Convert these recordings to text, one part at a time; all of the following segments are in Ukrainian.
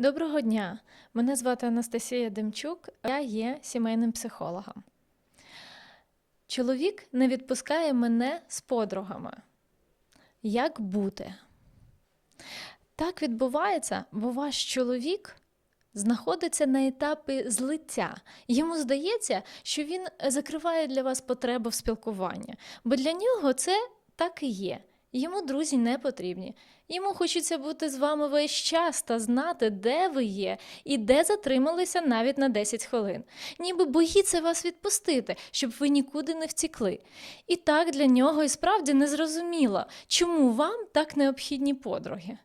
Доброго дня! Мене звати Анастасія Демчук, я є сімейним психологом. Чоловік не відпускає мене з подругами. Як бути? Так відбувається, бо ваш чоловік знаходиться на етапі злиття. Йому здається, що він закриває для вас потребу в спілкуванні, бо для нього це так і є. Йому друзі не потрібні. Йому хочеться бути з вами весь час та знати, де ви є і де затрималися навіть на 10 хвилин. Ніби боїться вас відпустити, щоб ви нікуди не втікли. І так для нього і справді не зрозуміло, чому вам так необхідні подруги.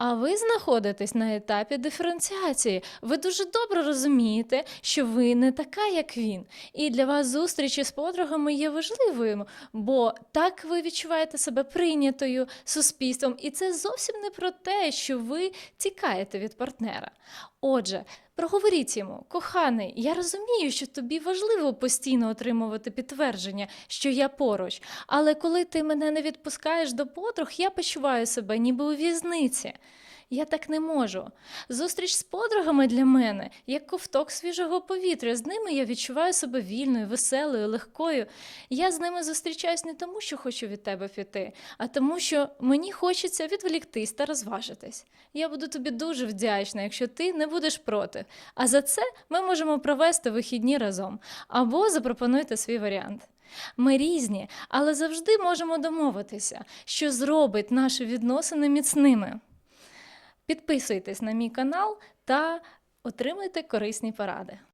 А ви знаходитесь на етапі диференціації. Ви дуже добре розумієте, що ви не така, як він. І для вас зустрічі з подругами є важливою, бо так ви відчуваєте себе прийнятою суспільством, і це зовсім не про те, що ви тікаєте від партнера. Отже, проговоріть йому, коханий, я розумію, що тобі важливо постійно отримувати підтвердження, що я поруч. Але коли ти мене не відпускаєш до подруг, я почуваю себе ніби у в'язниці. Я так не можу. Зустріч з подругами для мене як ковток свіжого повітря. З ними я відчуваю себе вільною, веселою, легкою. Я з ними зустрічаюсь не тому, що хочу від тебе піти, а тому, що мені хочеться відволіктись та розважитись. Я буду тобі дуже вдячна, якщо ти не будеш проти. А за це ми можемо провести вихідні разом або запропонуйте свій варіант. Ми різні, але завжди можемо домовитися, що зробить наші відносини міцними. Підписуйтесь на мій канал та отримуйте корисні поради.